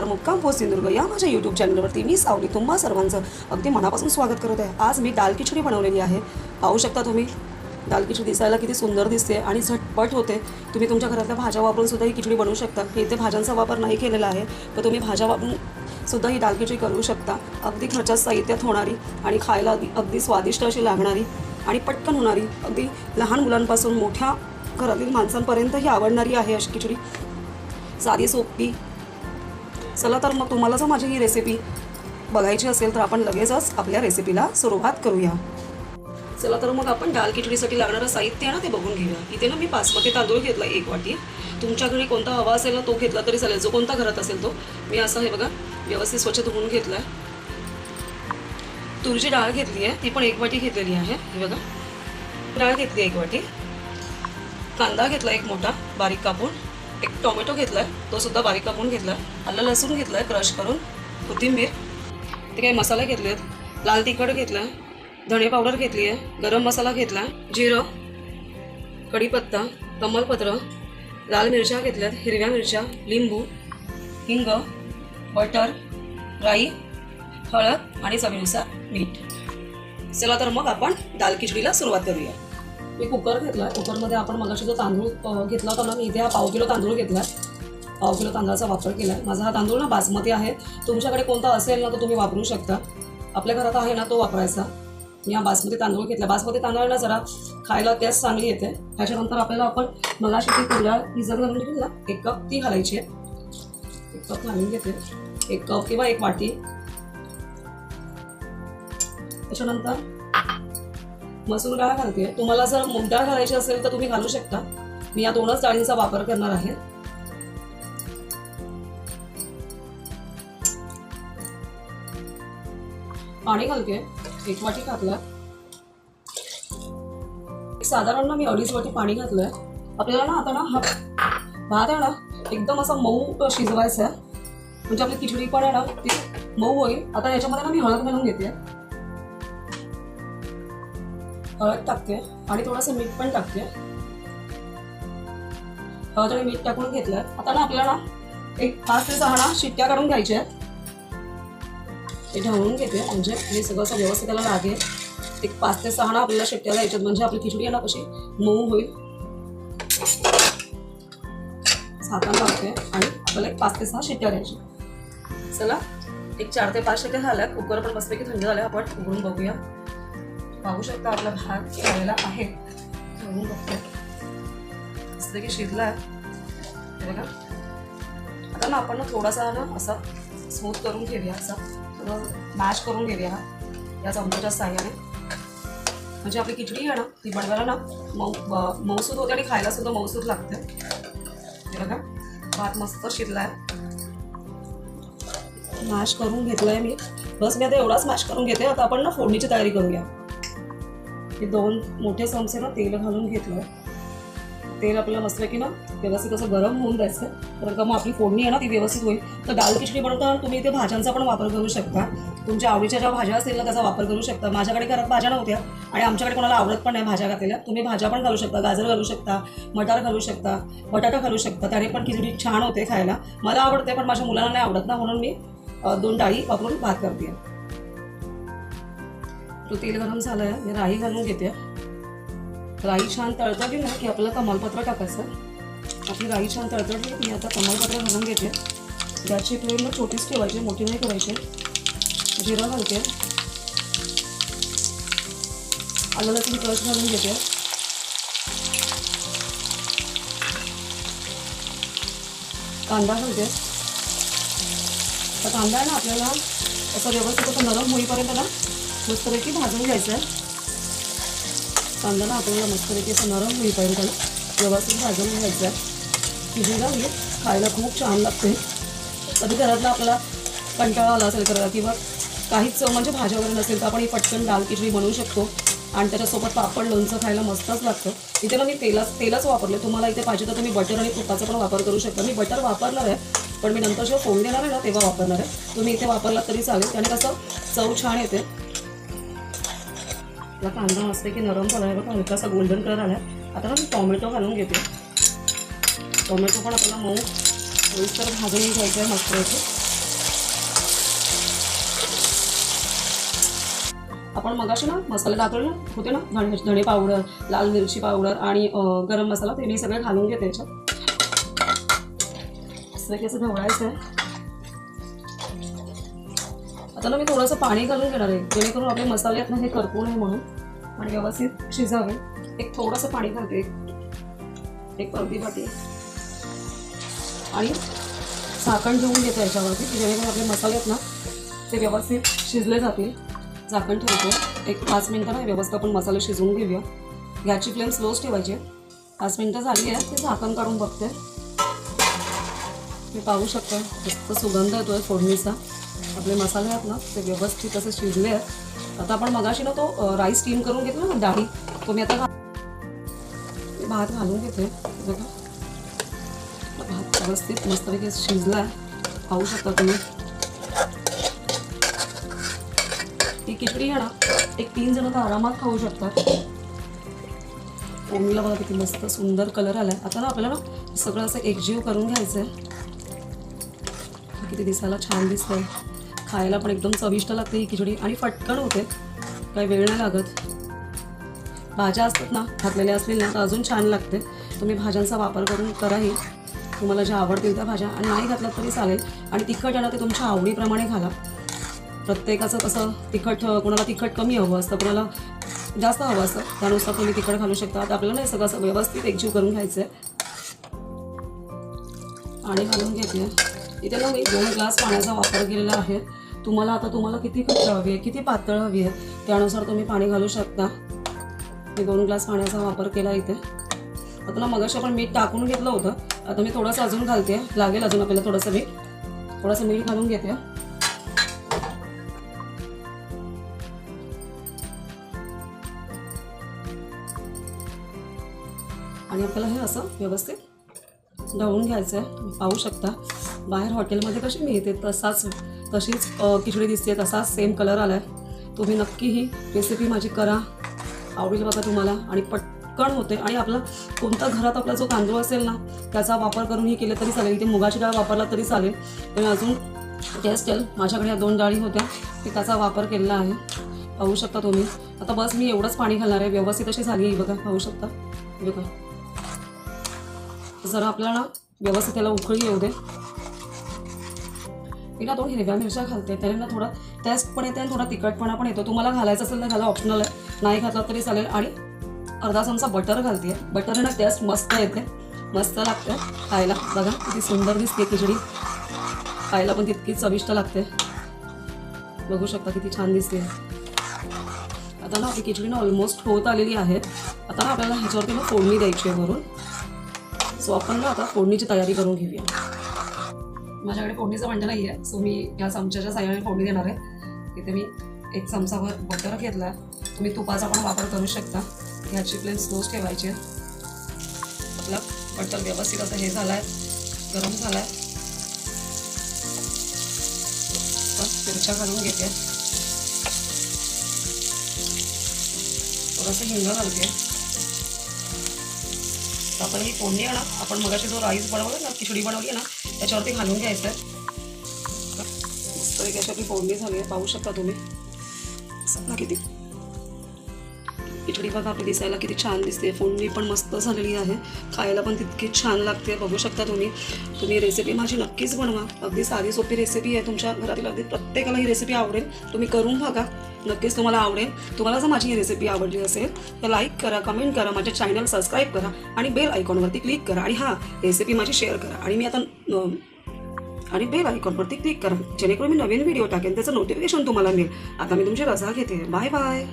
मुक्काम पोस्ट सिंधुदुर्ग या माझ्या यूट्यूब चॅनलवरती मी सावली तुम्हा सर्वांचं अगदी मनापासून स्वागत करत आहे. आज मी दाल खिचडी बनवलेली आहे. पाहू शकता तुम्ही दाल खिचडी दिसायला किती सुंदर दिसते आणि झटपट होते. तुम्ही तुमच्या घरातल्या भाज्या वापरून सुद्धा ही खिचडी बनवू शकता. इथे भाज्यांचा वापर नाही केलेला आहे तर तुम्ही भाज्या वापरून सुद्धा ही दाल खिचडी करू शकता. अगदी खर्चात साहित्यात होणारी आणि खायला अगदी अगदी स्वादिष्ट अशी लागणारी आणि पटकन होणारी अगदी लहान मुलांपासून मोठ्या घरातील माणसांपर्यंत ही आवडणारी आहे अशी खिचडी. साधी सोपी चला तर मग तुम्हाला जर माझी ही रेसिपी बघायची असेल तर आपण लगेचच आपल्या रेसिपीला सुरुवात करूया. चला तर मग आपण दाल खिचडीसाठी लागणारं साहित्य आहे ना ते बघून घेऊया. इथे ना मी बासमती तांदूळ घेतला एक वाटी. तुमच्या घरी कोणता हवा असेल ना तो घेतला तरी चालेल. जो कोणता घरात असेल तो. मी असं हे बघा व्यवस्थित स्वच्छ धुवून घेतला आहे तुरीची डाळ घेतली आहे. ती पण एक वाटी घेतलेली आहे. हे बघा. डाळ घेतली एक वाटी. कांदा घेतला एक मोठा बारीक कापून. एक टोमॅटो घेतला आहे तो सुद्धा बारीक कापून घेतला आहे आलं लसूण घेतलाय क्रश करून कोथिंबीर ते काही मसाले घेतले आहेत लाल तिखट घेतलं धणे पावडर घेतली आहे गरम मसाला घेतला जिरं कढीपत्ता कमलपत्र लाल मिरच्या घेतल्यात हिरव्या मिरच्या लिंबू हिंग बटर राई हळद आणि चवीनुसार मीठ. चला तर मग आपण दाल खिचडीला सुरुवात करूया. मी कुकर घेतला कुकरमध्ये आपण मगाशी जो तांदूळ घेतला होता ना मी इथे हा पाव किलो तांदूळ घेतला पाव किलो तांदळाचा वापर केला माझा हा तांदूळ ना बासमती आहे. तुमच्याकडे कोणता असेल ना तो तुम्ही वापरू शकता. आपल्या घरात आहे ना तो वापरायचा. मी हा बासमती तांदूळ घेतला बासमती तांदळाला जरा खायला त्याच चांगली येते. त्याच्यानंतर आपल्याला आपण मला ती तुळ्या भिजत घालून ठेवली ना एक कप ती घालायची आहे. एक कप घालून घेते. एक कप किंवा एक वाटी. त्याच्यानंतर मसूर डाळ घालते. तुम्हाला जर मूग डाळ घालायची असेल तर तुम्ही घालू शकता. मी या दोनच डाळींचा वापर करणार आहे. पाणी घालते एक वाटी घातलं साधारण ना मी अडीच वाटी पाणी घातलंय आपल्याला ना आता ना हा भात आहे ना एकदम असा मऊ शिजवायचा आहे. म्हणजे आपली खिचडी पण आहे ना ती मऊ होईल. आता याच्यामध्ये ना मी हळद घालून घेते. हळद टाकते आणि थोडंसं मीठ पण टाकते. हळद आणि मीठ टाकून घेतलं. आता ना आपल्याला ना एक पाच ते सहा ना शिट्ट्या काढून घ्यायच्या आहेत. ते ढवळून घेते. म्हणजे हे सगळं असं व्यवस्थित त्याला लागेल एक पाच ते सहा ना आपल्याला शिट्ट्या द्यायच्यात म्हणजे आपली खिचडी आहे ना कशी मऊ होईल. झाकण लावते आणि आपल्याला एक पाच ते सहा शिट्ट्या द्यायच्या. चला एक चार ते पाच शिट्ट्या झाल्या. कुकर पण बसले थंड झाल्या. आपण उघडून बघूया. पाहू शकता आपला भात झालेला आहे. उघडून बघते. असं की शिजला आहे बघा. आता ना आपण ना थोडासा ना असा स्मूथ करून घेऊया असा. थोडं मॅश करून घेऊया हा. या चमच्याच्या साह्याने. म्हणजे आपली खिचडी आहे ना ती बनवायला ना मऊ मऊसूद होते आणि खायला सुद्धा मऊसूद लागते. बघा भात मस्त शिजला आहे मॅश करून घेतलाय मी. बस मी आता एवढाच मॅश करून घेते. आता आपण ना फोडणीची तयारी करूया. हे दोन मोठे चमचे ना तेल घालून घेतलं तेल आपल्याला मस्त की ना व्यवस्थित असं गरम होऊन द्यायचं कारण का मग आपली फोडणी आहे ना ती व्यवस्थित होईल. तर दाल खिचडी बनवताना तुम्ही इथे भाज्यांचा पण वापर करू शकता. तुमच्या आवडीच्या ज्या भाज्या असतील ना त्याचा वापर करू शकता. माझ्याकडे घरात भाज्या नव्हत्या आणि आमच्याकडे कोणाला आवडत पण नाही भाज्या घातलेल्या तुम्ही भाज्या पण घालू शकता गाजर घालू शकता मटार घालू शकता बटाटा घालू शकता. त्याने पण खिचडी छान होते खायला. मला आवडते पण माझ्या मुलांना नाही आवडत ना म्हणून मी दोन डाळी वापरून भात करते. तो तेल गरम झालं आहे मी राई घालून घेते. राई छान तळतळली ना की आपलं कमलपत्र टाकायचं. आपली राई छान तळतळली मी आता कमलपत्र घालून घेते. गॅसची फ्लेम छोटीच ठेवायची मोठी नाही करायची. जिरं घालते. आलं लसूण क्रश घालून घेते. कांदा घालते. तर कांदा आहे ना आपल्याला असं व्यवस्थित असं नरम होईपर्यंत ना मस्तपैकी भाजून घ्यायचं आहे. कांदा ना आपल्याला मस्तपैकी असं नरम होईपर्यंत त्याला व्यवस्थित भाजून घ्यायचं आहे. खिचडीला म्हणजे खायला खूप छान लागते. कधी घरातला आपल्याला कंटाळा आला असेल करायला किंवा काहीच म्हणजे भाज्या वगैरे नसेल तर आपण ही पटकन दाल खिचडी बनवू शकतो. आणि त्याच्यासोबत पापड लोणचं खायला मस्तच लागतं. इथे ना मी तेलाच तेलच वापरले. तुम्हाला इथे पाहिजे तर तुम्ही बटर आणि तुपाचा पण वापर करू शकता. मी बटर वापरणार आहे पण मी नंतर जेव्हा फोन देणार आहे ना तेव्हा वापरणार आहे. तुम्ही इथे वापरला तरी चालेल. त्याने कसं चव छान येते. आपला कांदा मस्त की नरम झाला आहे बघा. हलकासा गोल्डन कलर आला आहे आता मी टॉमॅटो घालून घेते. टॉमॅटो पण आपल्याला मऊ तर भाजून घ्यायचं आहे मस्त आपण मगाशी ना मसाले टाकले ना होते ना धणे धणे पावडर लाल मिरची पावडर आणि गरम मसाला ते मी सगळे घालून घेते याच्यात. असं की असं ढवळायचं आहे. आता ना मी थोडंसं पाणी घालून घेणार आहे. जेणेकरून आपले मसाले आहेत ना हे करपू नये म्हणून आणि व्यवस्थित शिजावे. एक थोडंसं पाणी घालते. एक अर्धी वाटी आणि झाकण ठेवून घेते याच्यावरती की जेणेकरून आपले मसाले आहेत ना ते व्यवस्थित शिजले जातील. झाकण ठेवते. एक पाच मिनटं ना व्यवस्थित आपण मसाले शिजवून घेऊया. गॅसची फ्लेम स्लोच ठेवायची. पाच मिनटं झाली आहे. ते झाकण काढून बघते. मी पाहू शकतो. मस्त सुगंध येतोय फोडणीचा. आपले मसाले आहेत ना ते व्यवस्थित असे शिजले आहेत. आता आपण मगाशी ना तो राईस स्टीम करून घेतला ना डाळी तो मी आता घा- भात घालून घेते. बघा. भात व्यवस्थित मस्तपैकी शिजला आहे. खाऊ शकता तुम्ही. ही खिचडी आहे ना एक तीन जण तर आरामात खाऊ शकतात. फोडणीला बघा किती मस्त सुंदर कलर आलाय. आता ना आपल्याला ना सगळं असं एकजीव करून घ्यायचं आहे किती दिसायला छान दिसतंय. खायला पण एकदम चविष्ट लागते ही खिचडी. आणि फटकन होते. काही वेळ नाही लागत. भाज्या असतात ना घातलेल्या असतील ना तर अजून छान लागते. तुम्ही भाज्यांचा वापर करून कराही तुम्हाला ज्या आवडतील त्या भाज्या. आणि नाही घातल्यात तरी चालेल. आणि तिखट आहे ते तुमच्या आवडीप्रमाणे घाला. प्रत्येकाचं कसं तिखट कोणाला तिखट कमी हवं असतं कोणाला जास्त हवं असतं त्यानुसार तुम्ही तिखट घालू शकता. आता आपल्याला नाही सगळं असं व्यवस्थित एकजीव करून घ्यायचं आहे आणि घालून घेते इथे ना मी दोन ग्लास पाण्याचा वापर केलेला आहे. तुम्हाला आता तुम्हाला किती घट्ट हवी आहे किती पातळ हवी आहे त्यानुसार तुम्ही पाणी घालू शकता. मी दोन ग्लास पाण्याचा वापर केला इथे. आता ना मगाशी आपण मीठ टाकून घेतलं होतं. आता मी थोडंसं अजून घालते. लागेल अजून आपल्याला थोडंसं मीठ. थोडंसं मीठ घालून घेते. आणि आपल्याला हे असं व्यवस्थित ढवळून घ्यायचं आहे तुम्ही पाहू शकता. बाहेर हॉटेलमध्ये कशी मिळते तसाच तशीच खिचडी दिसते तसाच सेम कलर आला आहे तुम्ही नक्की ही रेसिपी माझी करा. आवडेल बघा तुम्हाला. आणि पटकन होते. आणि आपला कोणता घरात आपला जो तांदूळ असेल ना त्याचा वापर करूनही केलं तरी चालेल. इथे मुगाची डाळ वापरला तरी चालेल. पण अजून टेस्ट येईल माझ्याकडे या दोन डाळी होत्या. मी त्याचा वापर केलेला आहे. पाहू शकता तुम्ही. आता बस मी एवढंच पाणी घालणार आहे. व्यवस्थित अशी झाली आहे. बघा. पाहू शकता. बघा. जरा आपल्याला व्यवस्थित त्याला उकळी येऊ दे. मी ना दोन हिरव्या मिरच्या घालते त्याने ना थोडा टेस्ट पण येते आणि थोडा तिखटपणा पण येतो. तुम्हाला घालायचं असेल तर घाला ऑप्शनल आहे. नाही घातला तरी चालेल. आणि अर्धा चमचा बटर घालते बटर ना टेस्ट मस्त येते. मस्त लागते खायला. बघा किती सुंदर दिसते खिचडी. खायला पण तितकी चविष्ट लागते. बघू शकता किती छान दिसते आता ना आपली खिचडी ना ऑलमोस्ट होत आलेली आहे. आता ना आपल्याला ह्याच्यावरती ना फोडणी द्यायची आहे वरून. सो आपण ना आता फोडणीची तयारी करून घेऊया. माझ्याकडे फोडणीचं म्हणजे भांडं नाही आहे सो मी या चमच्याच्या साह्याने फोडणी देणार आहे. तिथे मी एक चमचावर बटर घेतला. तुम्ही तुपाचा पण वापर करू शकता. ह्याची प्लेन स्लोच ठेवायची आहे आपला बटर व्यवस्थित असं हे झालं आहे गरम झाला आहे मिरच्या घालून घेते. थोडंसं हिंग घालते. तर आपण ही फोडणी आहे ना आपण मगाशी जो राईस बनवला ना खिचडी बनवली आहे ना त्याच्यावरती घालून घ्यायचं आहे. मस्त एक अशी आपली फोडणी झाली आहे. पाहू शकता तुम्ही. सांगा किती? खिचडी बघा आपली दिसायला किती छान दिसते. फोडणी पण मस्त झालेली आहे. खायला पण तितकी छान लागते. बघू शकता तुम्ही. तुम्ही रेसिपी माझी नक्कीच बनवा. अगदी साधी सोपी रेसिपी आहे तुमच्या घरातील. अगदी प्रत्येकाला ही रेसिपी आवडेल. तुम्ही करून बघा. नक्कीच तुम्हाला आवडेल. तुम्हाला जर माझी ही रेसिपी आवडली असेल तर लाईक करा कमेंट करा माझ्या चॅनल सबस्क्राईब करा आणि बेल आयकॉनवरती क्लिक करा. आणि हां रेसिपी माझी शेअर करा. आणि मी आता आणि बेल आयकॉनवरती क्लिक करा. जेणेकरून मी नवीन व्हिडिओ टाकेन. त्याचं नोटिफिकेशन तुम्हाला मिळेल. आता मी तुमची रजा घेते. Bye bye